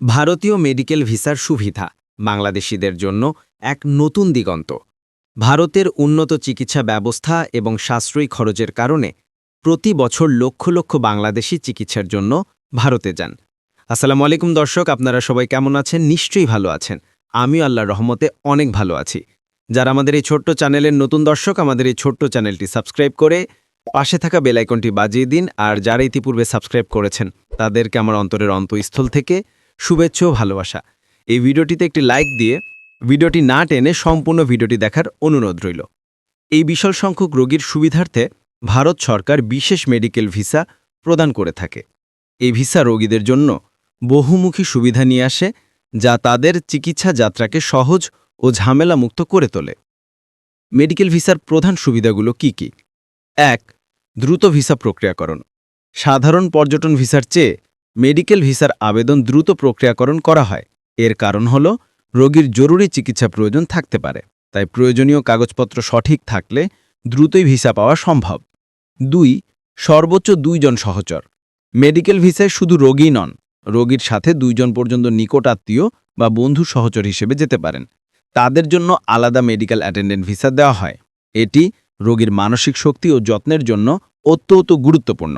ভারতীয় মেডিকেল ভিসার সুবিধা, বাংলাদেশিদের জন্য এক নতুন দিগন্ত। ভারতের উন্নত চিকিৎসা ব্যবস্থা এবং সাশ্রয়ী খরচের কারণে প্রতি বছর লক্ষ লক্ষ বাংলাদেশি চিকিৎসার জন্য ভারতে যান। আসসালামু আলাইকুম দর্শক, আপনারা সবাই কেমন আছেন? নিশ্চয়ই ভালো আছেন। আমিও আল্লাহর রহমতে অনেক ভালো আছি। যারা আমাদের এই ছোট্ট চ্যানেলের নতুন দর্শক, আমাদের এই ছোট্ট চ্যানেলটি সাবস্ক্রাইব করে পাশে থাকা বেলাইকনটি বাজিয়ে দিন। আর যারা ইতিপূর্বে সাবস্ক্রাইব করেছেন, তাদেরকে আমার অন্তরের অন্তঃস্থল থেকে শুভেচ্ছা ও ভালোবাসা। এই ভিডিওটিতে একটি লাইক দিয়ে ভিডিওটি না টেনে সম্পূর্ণ ভিডিওটি দেখার অনুরোধ রইল। এই বিশাল সংখ্যক রোগীর সুবিধার্থে ভারত সরকার বিশেষ মেডিকেল ভিসা প্রদান করে থাকে। এই ভিসা রোগীদের জন্য বহুমুখী সুবিধা নিয়ে আসে, যা তাদের চিকিৎসা যাত্রাকে সহজ ও ঝামেলামুক্ত করে তোলে। মেডিকেল ভিসার প্রধান সুবিধাগুলো কি কি? এক, দ্রুত ভিসা প্রক্রিয়াকরণ। সাধারণ পর্যটন ভিসার চেয়ে মেডিকেল ভিসার আবেদন দ্রুত প্রক্রিয়াকরণ করা হয়। এর কারণ হল, রোগীর জরুরি চিকিৎসা প্রয়োজন থাকতে পারে। তাই প্রয়োজনীয় কাগজপত্র সঠিক থাকলে দ্রুতই ভিসা পাওয়া সম্ভব। দুই, সর্বোচ্চ দুইজন সহচর। মেডিকেল ভিসায় শুধু রোগী নন, রোগীর সাথে দুইজন পর্যন্ত নিকট আত্মীয় বা বন্ধু সহচর হিসেবে যেতে পারেন। তাদের জন্য আলাদা মেডিকেল অ্যাটেন্ডেন্ট ভিসা দেওয়া হয়। এটি রোগীর মানসিক শক্তি ও যত্নের জন্য অত্যন্ত গুরুত্বপূর্ণ।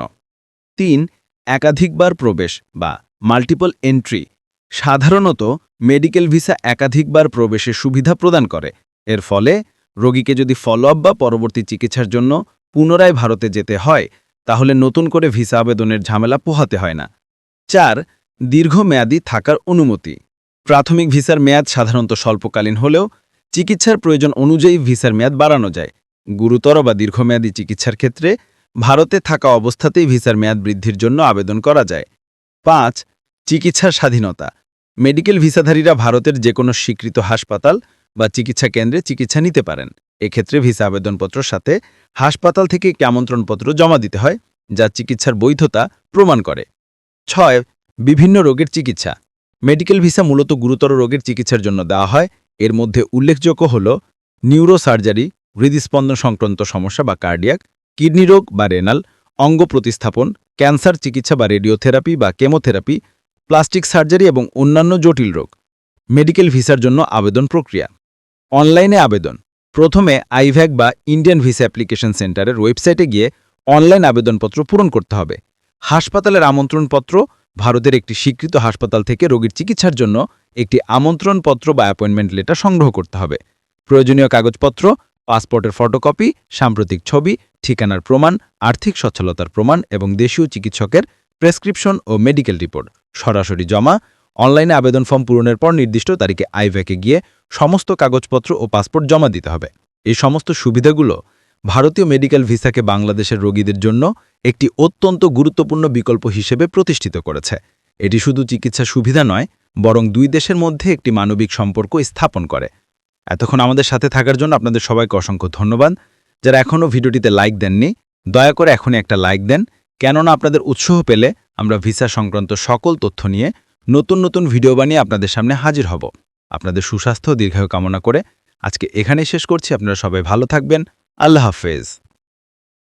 তিন একাধিকবার প্রবেশ বা মাল্টিপল এন্ট্রি সাধারণত মেডিকেল ভিসা একাধিকবার প্রবেশের সুবিধা প্রদান করে। এর ফলে রোগীকে যদি ফলো আপ বা পরবর্তী চিকিৎসার জন্য পুনরায় ভারতে যেতে হয়, তাহলে নতুন করে ভিসা আবেদনের ঝামেলা পোহাতে হয় না। চার, দীর্ঘমেয়াদী থাকার অনুমতি। প্রাথমিক ভিসার মেয়াদ সাধারণত স্বল্পকালীন হলেও চিকিৎসার প্রয়োজন অনুযায়ী ভিসার মেয়াদ বাড়ানো যায়। গুরুতর বা দীর্ঘমেয়াদী চিকিৎসার ক্ষেত্রে ভারতে থাকা অবস্থাতেই ভিসার মেয়াদ বৃদ্ধির জন্য আবেদন করা যায়। পাঁচ চিকিৎসার স্বাধীনতা। মেডিকেল ভিসাধারীরা ভারতের যে কোনো স্বীকৃত হাসপাতাল বা চিকিৎসা কেন্দ্রে চিকিৎসা নিতে পারেন। এক্ষেত্রে ভিসা আবেদনপত্রের সাথে হাসপাতাল থেকে একটি আমন্ত্রণপত্র জমা দিতে হয়, যা চিকিৎসার বৈধতা প্রমাণ করে। ছয়, বিভিন্ন রোগের চিকিৎসা। মেডিকেল ভিসা মূলত গুরুতর রোগের চিকিৎসার জন্য দেওয়া হয়। এর মধ্যে উল্লেখযোগ্য হল নিউরোসার্জারি, হৃদস্পন্দন সংক্রান্ত সমস্যা বা কার্ডিয়াক কিডনি রোগ বা রেনাল অঙ্গ প্রতিস্থাপন, ক্যান্সার চিকিৎসা বা রেডিওথেরাপি বা কেমোথেরাপি প্লাস্টিক সার্জারি এবং অন্যান্য জটিল রোগ। মেডিকেল ভিসার জন্য আবেদন প্রক্রিয়া। অনলাইনে আবেদন। প্রথমে আইভ্যাক বা ইন্ডিয়ান ভিসা অ্যাপ্লিকেশন সেন্টারের ওয়েবসাইটে গিয়ে অনলাইন আবেদনপত্র পূরণ করতে হবে। হাসপাতালের আমন্ত্রণপত্র, ভারতের একটি স্বীকৃত হাসপাতাল থেকে রোগীর চিকিৎসার জন্য একটি আমন্ত্রণপত্র বা অ্যাপয়েন্টমেন্ট লেটার সংগ্রহ করতে হবে। প্রয়োজনীয় কাগজপত্র পাসপোর্টের ফটোকপি, সাম্প্রতিক ছবি, ঠিকানার প্রমাণ, আর্থিক সচ্ছলতার প্রমাণ এবং দেশীয় চিকিৎসকের প্রেসক্রিপশন ও মেডিকেল রিপোর্ট। সরাসরি জমা, অনলাইনে আবেদন ফর্ম পূরণের পর নির্দিষ্ট তারিখে আইভ্যাকে গিয়ে সমস্ত কাগজপত্র ও পাসপোর্ট জমা দিতে হবে। এই সমস্ত সুবিধাগুলো ভারতীয় মেডিকেল ভিসাকে বাংলাদেশের রোগীদের জন্য একটি অত্যন্ত গুরুত্বপূর্ণ বিকল্প হিসেবে প্রতিষ্ঠিত করেছে। এটি শুধু চিকিৎসা সুবিধা নয়, বরং দুই দেশের মধ্যে একটি মানবিক সম্পর্ক স্থাপন করে। এতক্ষণ আমাদের সাথে থাকার জন্য আপনাদের সবাইকে অসংখ্য ধন্যবাদ। যারা এখনও ভিডিওটিতে লাইক দেননি, দয়া করে এখনই একটা লাইক দেন। কেননা আপনাদের উৎসাহ পেলে আমরা ভিসা সংক্রান্ত সকল তথ্য নিয়ে নতুন নতুন ভিডিও বানিয়ে আপনাদের সামনে হাজির হব। আপনাদের সুস্বাস্থ্য দীর্ঘায়ু কামনা করে আজকে এখানেই শেষ করছি। আপনারা সবাই ভালো থাকবেন। আল্লাহ হাফেজ।